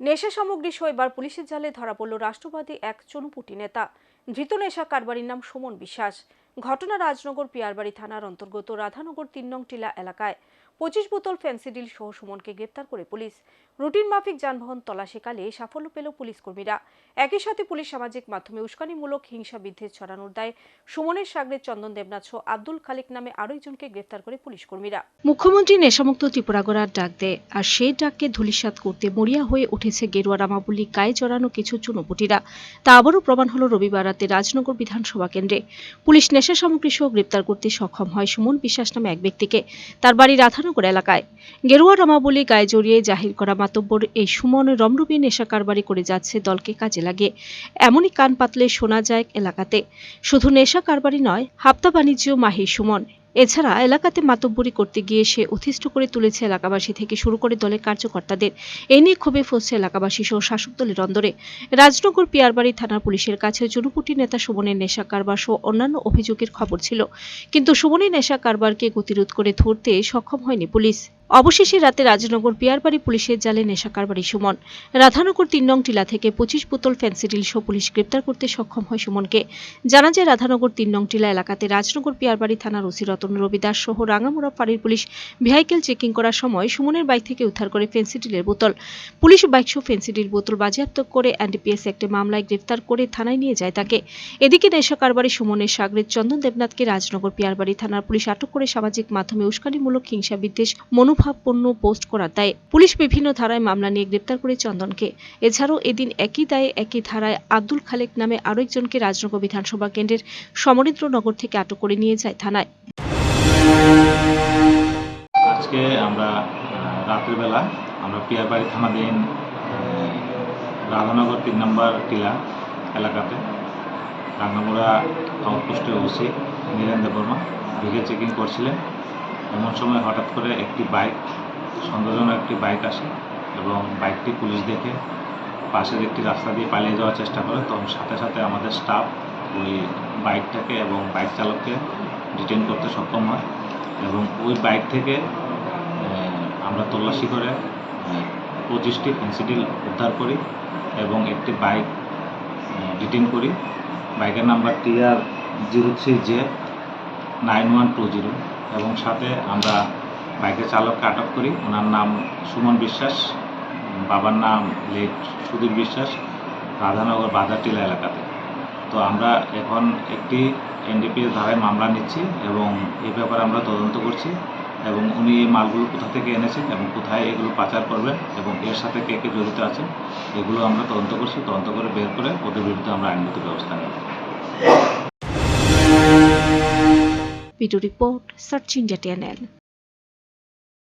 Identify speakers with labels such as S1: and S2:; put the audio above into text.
S1: নেশা সামগ্রী এবার পুলিশের জালে ধরা পড়ল রাষ্ট্রবাদী এক চুনপুটি নেতা। ধৃত নেশা কারবারির নাম সুমন বিশ্বাস। ঘটনা রাজনগর পিয়ারবাড়ি থানার অন্তর্গত রাধানগর তিন নং টিলা এলাকায়। পঁচিশ বোতল ফেন্সিডিল সহ সুমনকে গ্রেপ্তার করে পুলিশ। রুটিন মাফিক যানবাহন তল্লাশিকালে সাফল্য পেল পুলিশ কর্মীরা একই সাথে পুলিশ সামাজিক মাধ্যমে উস্কানিমূলক, হিংসা বিদ্বেষ ছড়ানোর দায়ে সুমনের সাগরের চন্দন দেবনাথ সহ আব্দুল খালিক নামে আরও একজনকে গ্রেপ্তার করে পুলিশ কর্মীরা
S2: মুখ্যমন্ত্রী নেশামুক্ত ত্রিপুরা গড়ার ডাক দেয়, আর সেই ডাককে ধূলিসাৎ করতে মরিয়া হয়ে উঠেছে গেরুয়া রামাবলি গায়ে জড়ানো কিছু চুনোপুটিরা। তা আবারও প্রমাণ হলো রবিবার রাতে রাজনগর বিধানসভা কেন্দ্রে। পুলিশ নেশা সামগ্রী সহ গ্রেপ্তার করতে সক্ষম হয় সুমন বিশ্বাস নামে এক ব্যক্তিকে। তার বাড়ি রাধানগর এলাকায়। গেরুয়া, রামাবলি গায়ে জড়িয়ে জাহির করা মাতব্বর এই সুমন রমরূপী নেশা কারবারি করে যাচ্ছে দলকে কাজে লাগে এমনই কান পাতলে শোনা যায় এলাকাতে। শুধু নেশা কারবারি নয়, হাপ্তা বাণিজ্য মাহি সুমন। এছাড়া এলাকাতে মাতব্বরি করতে গিয়ে সে অতিষ্ঠ করে তুলেছে এলাকাবাসী থেকে শুরু করে দলের কার্যকর্তাদের। এ নিয়ে ক্ষোভে ফসছে এলাকাবাসী সহ শাসক দলের অন্দরে। রাজনগর পিয়ারবাড়ি থানার পুলিশের কাছে জনপুটি নেতা সুবনের নেশা কারবার সহ অন্যান্য অভিযোগের খবর ছিল। কিন্তু সুবনের নেশা কারবারকে গতিরোধ করে ধরতে সক্ষম হয়নি পুলিশ। অবশেষে রাতে রাজনগর পিয়ারবাড়ি পুলিশের জালে নেশা কারবারি সুমন। রাধানগর তিন নং টিলা থেকে পঁচিশ বোতল ফ্যান্সিডিল সহ পুলিশ গ্রেপ্তার করতে সক্ষম হয় সুমনকে। জানা যায়, রাধানগর তিন নং টিলা এলাকাতে রাজনগর পিয়ারবাড়ি থানার ওসি রতন রবি দাস সহ রাঙামুড়া ফাঁড়ির পুলিশ ভেহিকেল চেকিং করার সময় সুমনের বাইক থেকে উদ্ধার করে ফেন্সিডিলের বোতল। পুলিশ বাইক সহ ফেন্সিডিল বোতল বাজেয়াপ্ত করে এনডিপিএস একটি মামলায় গ্রেফতার করে থানায় নিয়ে যায় তাকে। এদিকে নেশা কারবারি সুমনের সাগরের চন্দন দেবনাথকে রাজনগর পিয়ারবাড়ি থানার পুলিশ আটক করে সামাজিক মাধ্যমে উস্কানিমূলক হিংসা বিদ্বেষ মনোভাবপূর্ণ পোস্ট করার দায়ে পুলিশ বিভিন্ন ধারায় মামলা নিয়ে গ্রেপ্তার করে চন্দনকে। এছাড়াও এদিন একই দায়ে একই ধারায় আব্দুল খালেক নামে আরও একজনকে রাজনগর বিধানসভা কেন্দ্রের সমরেন্দ্রনগর থেকে আটক করে নিয়ে যায় থানায়।
S3: আজকে আমরা আহ, রাতের বেলা আমরা পিয়ারবাড়ি থানাধীন রাধানগর তিন নম্বর টিলা এলাকাতে রান্নামুড়া আউটপোস্টে ওসি নীরেন্দ্র বর্মা ভিগে চেকিং করছিলেন। এমন সময় হঠাৎ করে একটি বাইক, সন্দেহজনক একটি বাইক আসে এবং বাইকটি পুলিশ দেখে পাশের একটি রাস্তা দিয়ে পালিয়ে যাওয়ার চেষ্টা করে। তখন সাথে সাথে আমাদের স্টাফ ওই বাইকটাকে এবং বাইক চালককে ডিটেন করতে সক্ষম হয় এবং ওই বাইক থেকে আমরা তল্লাশি করে পঁচিশটি পেন্সিডিল উদ্ধার করি এবং একটি বাইক ডিটেন করি। বাইকের number TR zero three J nine one two zero এবং সাথে আমরা বাইকের চালককে আটক করি। ওনার নাম সুমন বিশ্বাস, বাবার নাম লেট সুধীর বিশ্বাস, রাধানগর বাজারটিলা এলাকাতে। তো আমরা এখন একটি এনডিপিএস ধারায় মামলা নিচ্ছি এবং এই ব্যাপারে আমরা তদন্ত করছি এবং উনি এই মালগুলো কোথা থেকে এনেছেন এবং কোথায় এগুলো পাচার করবেন এবং এর সাথে কে কে জড়িত আছে এগুলো আমরা তদন্ত করছি। তদন্ত করে বের করে ওদের বিরুদ্ধে আমরা আইনগত ব্যবস্থা নেব।
S2: video report, Sachin Jatanel.